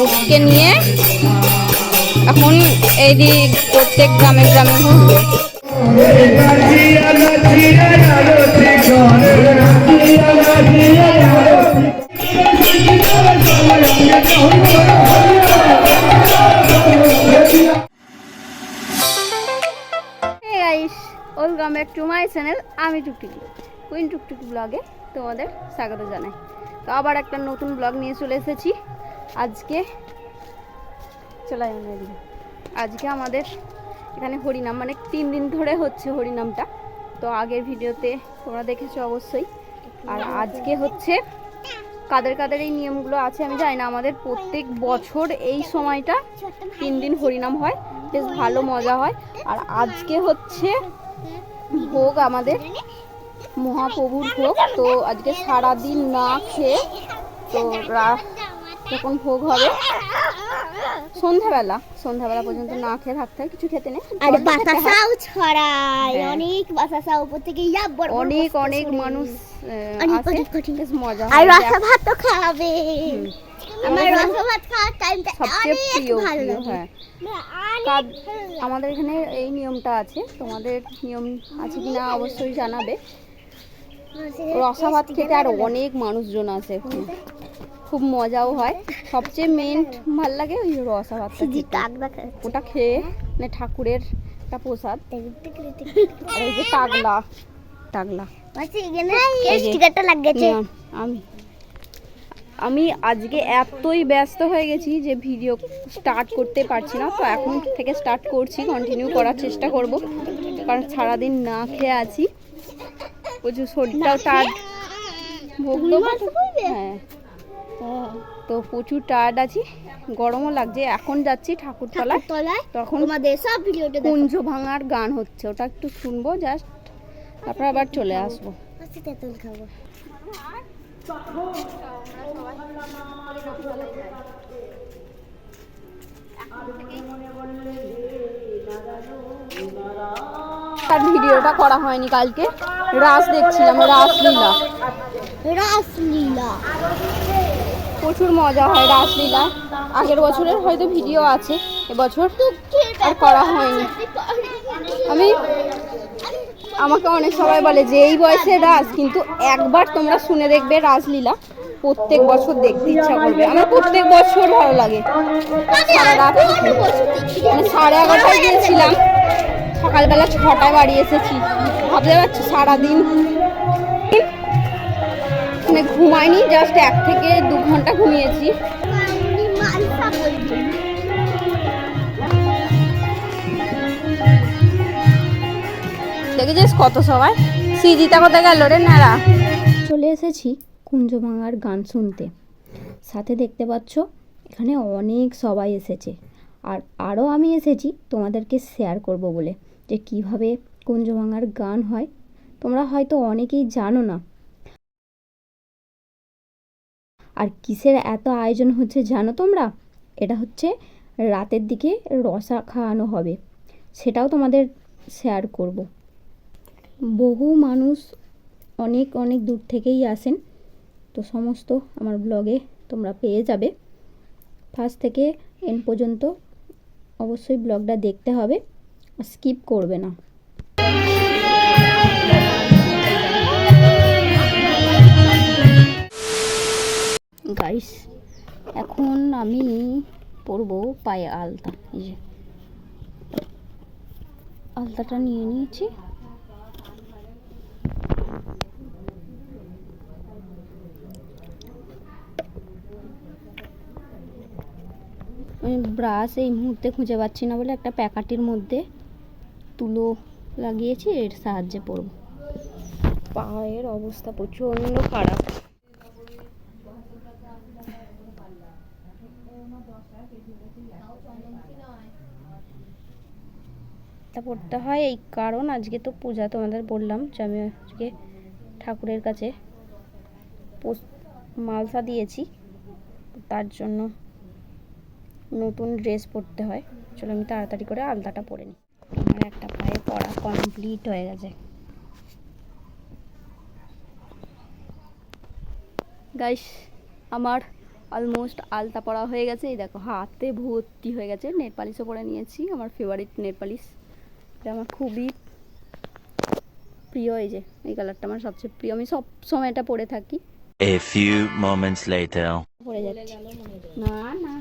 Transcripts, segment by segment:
বুককে নিয়ে এখন এই প্রত্যেক গ্রামে গ্রামে welcome back to my channel আমি টুকটুকি কুইন টুকটুকি ব্লগে তোমাদের স্বাগত জানাই। তো আবার একটা নতুন ব্লগ নিয়ে চলে এসেছি। আজকে চলে। আজকে আমাদের এখানে হরিনাম মানে তিন দিন ধরে হচ্ছে হরিনামটা। তো আগের ভিডিওতে তোমরা দেখেছ অবশ্যই। আর আজকে হচ্ছে কাদের কাদের এই নিয়মগুলো আছে আমি জানি না। আমাদের প্রত্যেক বছর এই সময়টা তিন দিন হরিনাম হয়। বেশ ভালো মজা হয়। আর আজকে হচ্ছে ভোগ আমাদের মহাপ্রভুর ভোগ। তো আজকে সারাদিন না খেয়ে তো যখন ভোগ হবে সন্ধ্যাবেলা সন্ধ্যাবেলা পর্যন্ত না খেয়ে থাকতে হয় কিছু খেতে নেই। আর। বাতাসাও ছড়ায় হ্যাঁ। অনেক বাতাসা উপর থেকে ইয়া অনেক অনেক মানুষ মজা আর রসা ভাত তো খাবে। আমার আমাদের রসা ভাত খাওয়ার টাইমটা সবচেয়ে অনেক প্রিয় ভালো হ্যাঁ। আমাদের এখানে এই নিয়মটা আছে। তোমাদের নিয়ম আছে কিনা অবশ্যই জানাবে। রসা ভাত খেতে আর অনেক মানুষজন আছে। এখানে। খুব মজাও হয়। সবচেয়ে মেন ভালো লাগে ওই রসা ভাতটা দেখা ওটা খেয়ে মানে ঠাকুরের একটা প্রসাদ। আর এই যে টাগলা। টাগলা। আমি। আমি আজকে এতই ব্যস্ত হয়ে গেছি যে ভিডিও স্টার্ট করতে পারছি না। তো এখন থেকে স্টার্ট করছি কন্টিনিউ করার চেষ্টা করব। কারণ সারাদিন না খেয়ে আছি। প্রচুর শরীরটাও টায়ার্ড ভোগ হ্যাঁ। তো প্রচুর টায়ার্ড আছি গরমও লাগছে এখন যাচ্ছি ঠাকুরতলায়। তলায় তখন সব ভিডিওটা কুঞ্জ ভাঙার গান হচ্ছে ওটা একটু শুনব জাস্ট তারপর আবার চলে আসব। খাব। তার ভিডিওটা করা হয়নি কালকে। রাস দেখছিলাম রাসলীলা। রাসলীলা। প্রচুর মজা হয় রাসলীলা। আগের বছরের হয়তো ভিডিও আছে এবছর আর করা হয়নি। আমি আমাকে অনেক সবাই বলে যে এই বয়সে রাস কিন্তু একবার তোমরা শুনে দেখবে রাসলীলা প্রত্যেক বছর দেখতে ইচ্ছা করবে। আমার প্রত্যেক বছর ভালো লাগে। সারা মানে সাড়ে এগারোটায় গিয়েছিলাম সকালবেলা ছটায় বাড়ি এসেছি। ভাবতে পারছ সারাদিন মানে ঘুমাইনি জাস্ট এক থেকে দু ঘণ্টা ঘুমিয়েছি। দেখেছিস কত সবাই সিজিতা কোথায় গেল রে নারা? চলে এসেছি কুঞ্জভাঙার গান শুনতে। সাথে দেখতে পাচ্ছ এখানে অনেক সবাই এসেছে। আর আরও আমি এসেছি তোমাদেরকে শেয়ার করব বলে। যে কীভাবে কুঞ্জভাঙার গান হয় তোমরা হয়তো অনেকেই জানো না। আর কিসের এত আয়োজন হচ্ছে জানো তোমরা? এটা হচ্ছে রাতের দিকে রসা খাওয়ানো হবে। সেটাও তোমাদের শেয়ার করব। বহু মানুষ অনেক অনেক দূর থেকেই আসেন। তো সমস্ত আমার ব্লগে তোমরা পেয়ে যাবে। ফার্স্ট থেকে এন পর্যন্ত অবশ্যই ব্লগটা দেখতে হবে। স্কিপ করবে না। গাইস এখন আমি পরবো পায়ে আলতা, এই যে। আলতাটা নিয়ে নিয়েছি। ব্রাশ এই মুহূর্তে খুঁজে পাচ্ছি না বলে একটা প্যাকাটির মধ্যে তুলো লাগিয়েছি, এর সাহায্যে পরব। পায়ের অবস্থা প্রচণ্ড খারাপ। তা পড়তে হয় এই কারণ আজকে তো পূজা তোমাদের বললাম, যে আমি আজকে ঠাকুরের কাছে মালসা দিয়েছি। তার জন্য নতুন ড্রেস পরতে হয়। চলো আমি তাড়াতাড়ি করে আলতাটা পরে নিই। আমার একটা পায়ে পড়া কমপ্লিট হয়ে গেছে। গাইস, আমার অলমোস্ট আলতা পড়া হয়ে গেছে। এই দেখো হাতে ভর্তি হয়ে গেছে। নেট পালিশও পরে নিয়েছি। আমার ফেভারিট নেট পালিশ। এটা আমার খুবই প্রিয়। এই যে এই কালারটা আমার সবচেয়ে প্রিয়। আমি সব সময় এটা পরে থাকি। A few moments later. পরে যাচ্ছি। না না।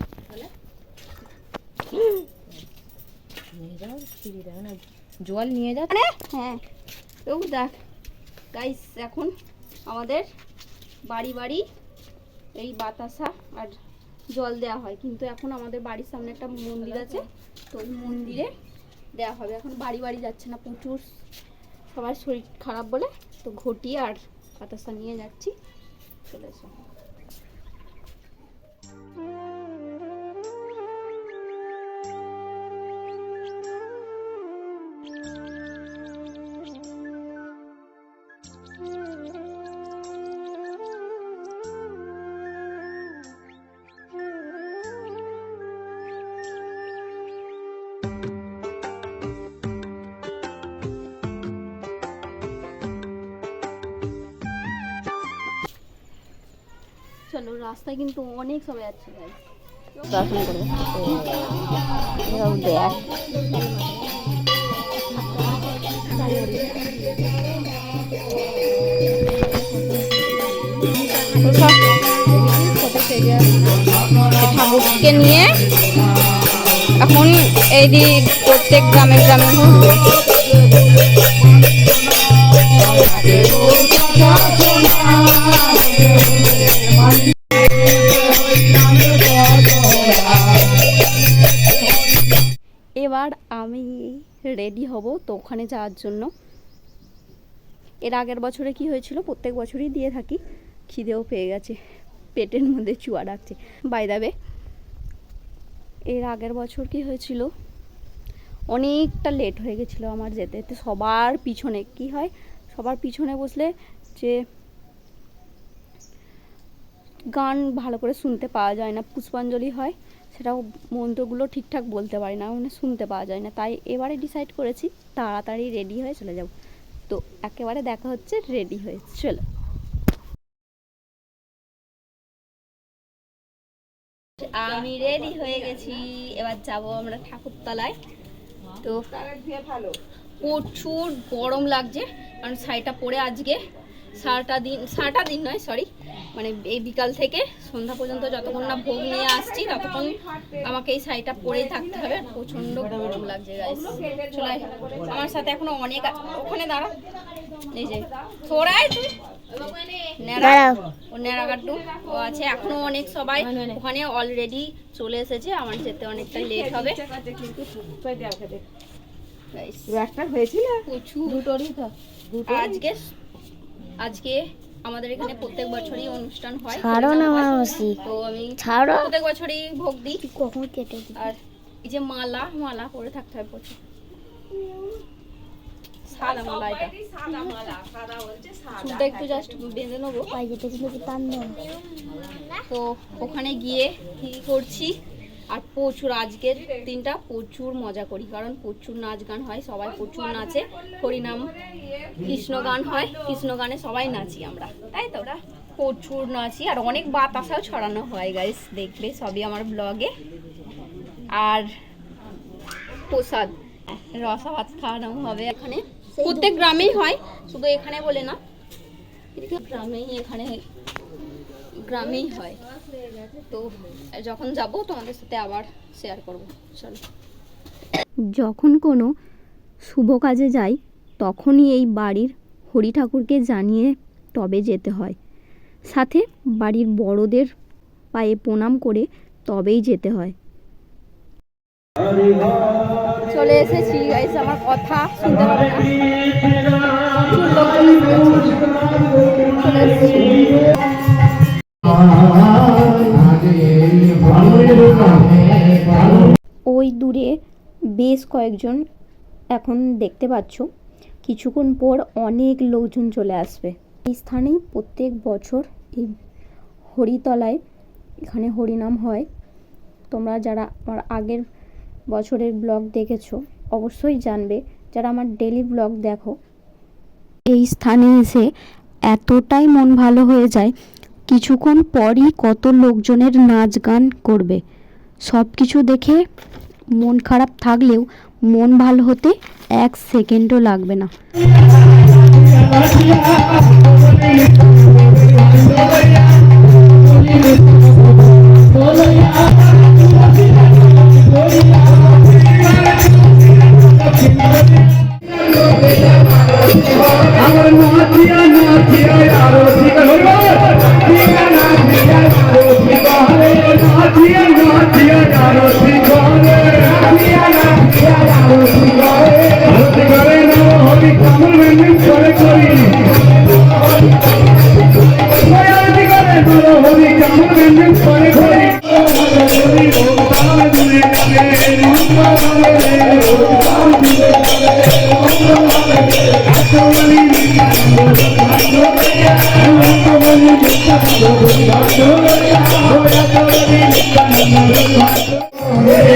জল নিয়ে যা হ্যাঁ। ও দেখ গাইস এখন আমাদের বাড়ি বাড়ি এই বাতাসা আর জল দেওয়া হয়। কিন্তু এখন আমাদের বাড়ির সামনে একটা মন্দির আছে, তো ওই মন্দিরে দেওয়া হবে। এখন বাড়ি বাড়ি যাচ্ছে না প্রচুর। সবার শরীর খারাপ বলে, তো ঘটি আর বাতাসা নিয়ে যাচ্ছি। চলে এসো। রাস্তায় কিন্তু অনেক সবাই দর্শন করবে দেখ ঠাকুরকে নিয়ে এখন এই দিক প্রত্যেক গ্রামে গ্রামে রেডি হব তো ওখানে যাওয়ার জন্য। এর আগের বছরে কি হয়েছিল, প্রত্যেক বছরই দিয়ে থাকি, খিদেও পেয়ে গেছে, পেটের মধ্যে চুয়া ডাকছে। বাই দাবে এর আগের বছর কি হয়েছিল, অনেকটা লেট হয়ে গেছিল আমার যেতে। তো সবার পিছনে, কি হয়, সবার পিছনে বসলে যে গান ভালো করে শুনতে পাওয়া যায় না, পুষ্পাঞ্জলি হয় সেটাও মন্ত্রগুলো ঠিকঠাক বলতে পারি না মানে শুনতে পাওয়া যায় না। তাই এবারে ডিসাইড করেছি, তাড়াতাড়ি রেডি হয়ে চলে যাব। তো একেবারে দেখা হচ্ছে রেডি হয়ে চলো। আমি রেডি হয়ে গেছি, এবার যাব আমরা ঠাকুরতলায়। তো প্রচুর গরম লাগছে, কারণ শাড়িটা পরে আজকে সারাটা দিন সারাটা দিন নয় সরি মানে এই বিকাল থেকে সন্ধ্যা পর্যন্ত যতক্ষণ না ভোগ নিয়ে আসছি ততক্ষণ আমাকে এই শাড়িটা পরেই থাকতে হবে আর প্রচণ্ড গরম লাগছে গাইস চলে আমার সাথে এখনও অনেক আছে ওখানে দাঁড়া এই যে থোড়াই তুই ন্যাড়া ও আছে এখনও অনেক সবাই ওখানে অলরেডি চলে এসেছে আমার যেতে অনেকটা লেট হবে একটা হয়েছিল প্রচুর দুটোরই তো দুটো আজকে আজকে আমাদের এখানে প্রত্যেক বছরই অনুষ্ঠান হয়। ছাড়ো না মাসি তো আমি ছাড়ো। প্রত্যেক বছরই ভোগ দিই। কখন কেটে আর এই যে মালা মালা পরে থাকতে হয় প্রচুর। সাদা মালা এটা। চুলটা একটু জাস্ট বেঁধে নেব। তো ওখানে গিয়ে কি করছি? আর প্রচুর, আজকের দিনটা প্রচুর মজা করি, কারণ প্রচুর নাচ গান হয়, সবাই প্রচুর নাচে। হরিনাম, কৃষ্ণ গান হয়, কৃষ্ণ গানে সবাই নাচি আমরা, তাই তো? প্রচুর নাচি, আর অনেক বাতাসাও ছড়ানো হয় গাইস দেখবে সবই আমার ব্লগে আর প্রসাদ, রসা ভাত খাওয়ানো হবে এখানে। প্রত্যেক গ্রামেই হয়, শুধু এখানে বলে না। গ্রামেই এখানে গ্রামেই হয়। তো যখন যাব তোমাদের সাথে আবার শেয়ার করব। চলো। যখন কোনো শুভ কাজে যাই তখনই এই বাড়ির হরি ঠাকুরকে জানিয়ে তবে যেতে হয়। সাথে বাড়ির বড়দের পায়ে প্রণাম করে তবেই যেতে হয়। চলে এসেছি গাইস আমার কথা শুনতে পাবে না। কয়েকজন এখন দেখতে পাচ্ছ, কিছুক্ষণ পর অনেক লোকজন চলে আসবে। এই স্থানেই প্রত্যেক বছর এই হরিতলায়, এখানে হরিনাম হয়। তোমরা যারা আমার আগের বছরের ব্লগ দেখেছ, অবশ্যই জানবে। যারা আমার ডেলি ব্লগ দেখো, এই স্থানে এসে এতটাই মন ভালো হয়ে যায়, কিছুক্ষণ পরই কত লোকজনের নাচ গান করবে। সব কিছু দেখে মন খারাপ থাকলেও মন ভালো হতে এক সেকেন্ডও লাগবে না।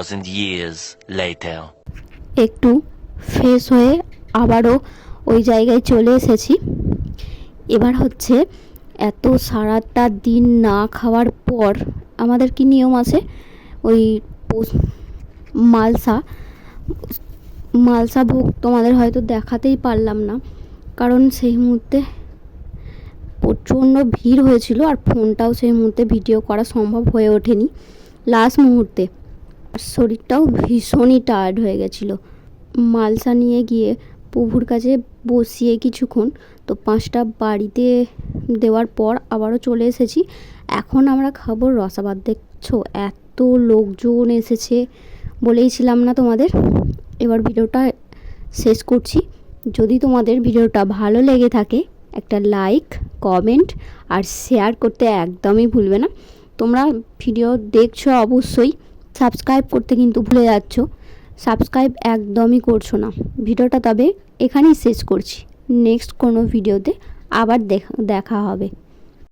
2000 years later. একটু ফ্রেশ হয়ে আবারও ওই জায়গায় চলে এসেছি। এবার হচ্ছে এত সারাটা দিন না খাওয়ার পর আমাদের কি নিয়ম আছে? ওই মালসা। মালসা ভোগ তোমাদের হয়তো দেখাতেই পারলাম না। কারণ সেই মুহূর্তে প্রচণ্ড ভিড় হয়েছিল আর ফোনটাও সেই মুহূর্তে ভিডিও করা সম্ভব হয়ে ওঠেনি। লাস্ট মুহূর্তে। শরীরটাও ভীষণই টায়ার্ড হয়ে গেছিল। মালসা নিয়ে গিয়ে প্রভুর কাছে বসিয়ে কিছুক্ষণ, তো পাঁচটা বাড়িতে দেওয়ার পর আবারও চলে এসেছি। এখন আমরা খাব রসাবাদ, দেখছ? এত লোকজন এসেছে বলেইছিলাম না তোমাদের। এবার ভিডিওটা শেষ করছি। যদি তোমাদের ভিডিওটা ভালো লেগে থাকে, একটা লাইক কমেন্ট আর শেয়ার করতে একদমই ভুলবে না। তোমরা ভিডিও দেখছ অবশ্যই। সাবস্ক্রাইব করতে কিন্তু ভুলে যাচ্ছ। সাবস্ক্রাইব একদমই করছ না। ভিডিওটা তবে এখানেই শেষ করছি। নেক্সট কোনো ভিডিওতে আবার দেখা দেখা হবে।